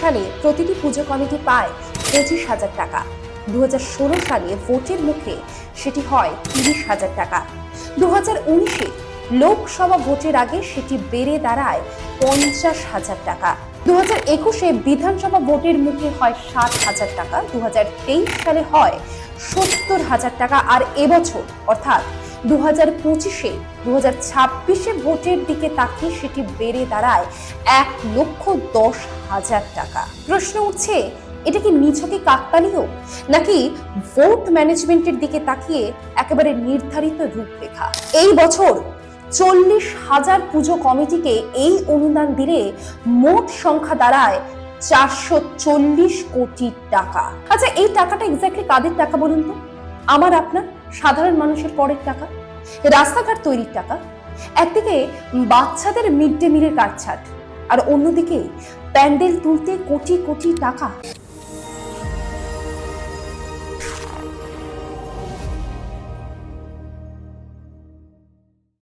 সালে প্রতিটি পুজো কমিটি পায় পঁচিশ হাজার টাকা। দু হাজার ষোলো সালে ভোটের মুখে সেটি হয় তিরিশ হাজার টাকা। দু উনিশে লোকসভা ভোটের আগে সেটি বেড়ে দাঁড়ায় পঞ্চাশ হাজার টাকা। দু হাজার একুশে বিধানসভা ভোটের মুখে হয় সাত হাজার টাকা। দু হাজার তেইশ সালে হয় সত্তর হাজার টাকা। আর এবছর, অর্থাৎ দু হাজার পঁচিশে দু হাজার ছাব্বিশে ভোটের দিকে তাকিয়ে সেটি বেড়ে দাঁড়ায় এক লক্ষ দশ হাজার টাকা। প্রশ্ন উঠছে, এটা কি নিছকে কাকতালীয়? নাকি ভোট ম্যানেজমেন্টের দিকে তাকিয়ে একেবারে নির্ধারিত রূপরেখা? এই বছর চল্লিশ হাজার পুজো কমিটিকে এই অনুদান দিলে মোট সংখ্যা দাঁড়ায় চারশো চল্লিশ কোটি টাকা। আচ্ছা এই টাকাটা এক্স্যাক্টলি কাদের টাকা বলুন তো? আমার আপনার সাধারণ মানুষের পরের টাকা, রাস্তাঘাট তৈরির টাকা, একদিকে বাচ্চাদের মিড ডে মিলের কাটছাট আর অন্যদিকে প্যান্ডেল তুলতে কোটি কোটি টাকা।